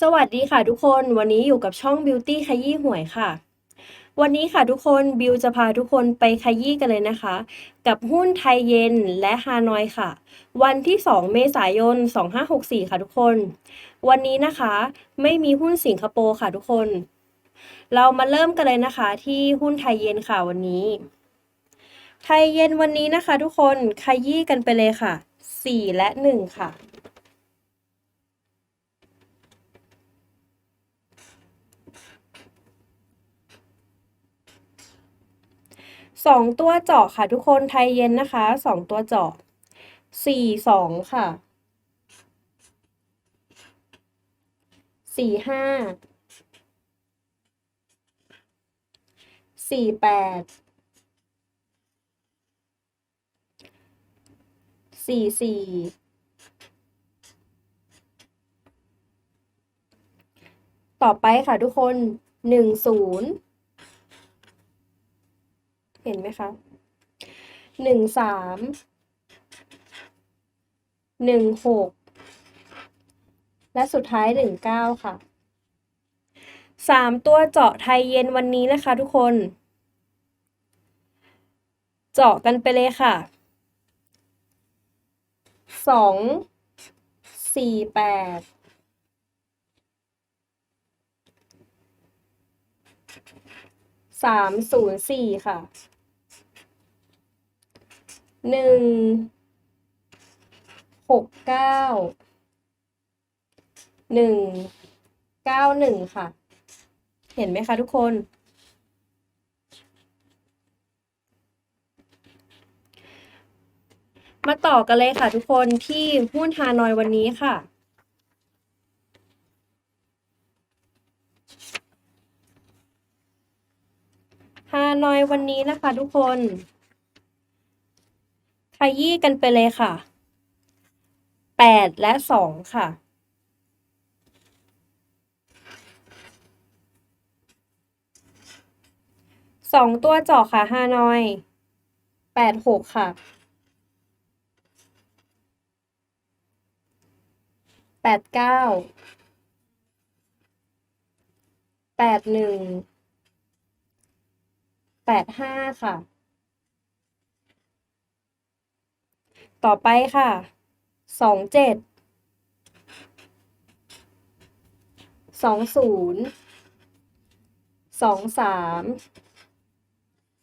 สวัสดีค่ะทุกคนวันนี้อยู่กับช่อง Beauty ขยี้หวยค่ะ วันนี้ค่ะทุกคนบิวจะพาทุกคนไปขยี้กันเลยนะคะ กับหุ้นไทยเย็นและฮานอยค่ะ วันที่ 2 เมษายน 2564 ค่ะทุกคน วันนี้นะคะไม่มีหุ้นสิงคโปร์ค่ะทุกคน เรามาเริ่มกันเลยนะคะที่หุ้นไทยเย็นค่ะวันนี้ ไทยเย็นวันนี้นะคะ ทุกคนขยี้กันไปเลยค่ะ 4 และ 1 ค่ะ สองตัวเจาะค่ะทุกคนไทยเย็นนะคะสองตัวเจาะสี่สองค่ะสี่ห้าสี่แปดสี่สี่ต่อไปค่ะทุกคนหนึ่งศูนย์ เห็นไหมคะหนึ่งสามหนึ่งหกและสุดท้ายหนึ่งเก้าค่ะสามตัวเจาะไทยเย็นวันนี้นะคะทุกคน เจาะกันไปเลยค่ะสองสี่แปดสามศูนย์สี่ค่ะ หนึ่งหกเก้าหนึ่งเก้าหนึ่งค่ะ เห็นไหมคะทุกคน มาต่อกันเลยค่ะทุกคนที่หุ้นฮานอยวันนี้ค่ะฮานอยวันนี้นะคะทุกคน ยี้กันไปเลยค่ะแปดและสองค่ะ สองตัวเจาะค่ะฮานอย แปดหกค่ะ แปดเก้า แปดหนึ่ง แปดห้าค่ะ ต่อไปค่ะสองเจ็ดสองศูนย์สองสาม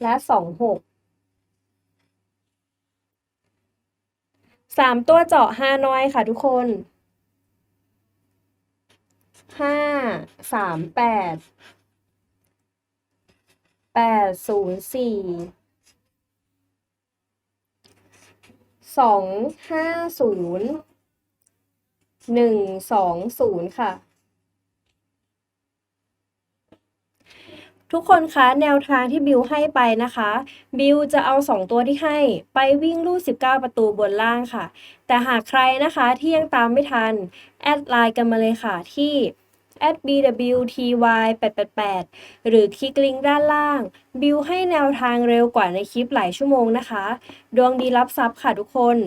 และสองหกสามตัวเจาะฮานอยค่ะทุกคนห้าสามแปดแปดศูนย์สี่ สองห้าศูนย์หนึ่งสองศูนย์ค่ะ ทุกคนคะแนวทางที่บิวให้ไปนะคะ บิวจะเอา 2 ตัวที่ให้ไปวิ่งลู่19 ประตูบนล่างค่ะ แต่หากใครนะคะที่ยังตามไม่ทัน แอดไลน์กันมาเลยค่ะที่ @bwty888 หรือคลิกลิงก์ด้านล่าง บิวให้แนวทางเร็วกว่าในคลิปหลายชั่วโมงนะคะ ดวงดีรับทรัพย์ค่ะทุกคน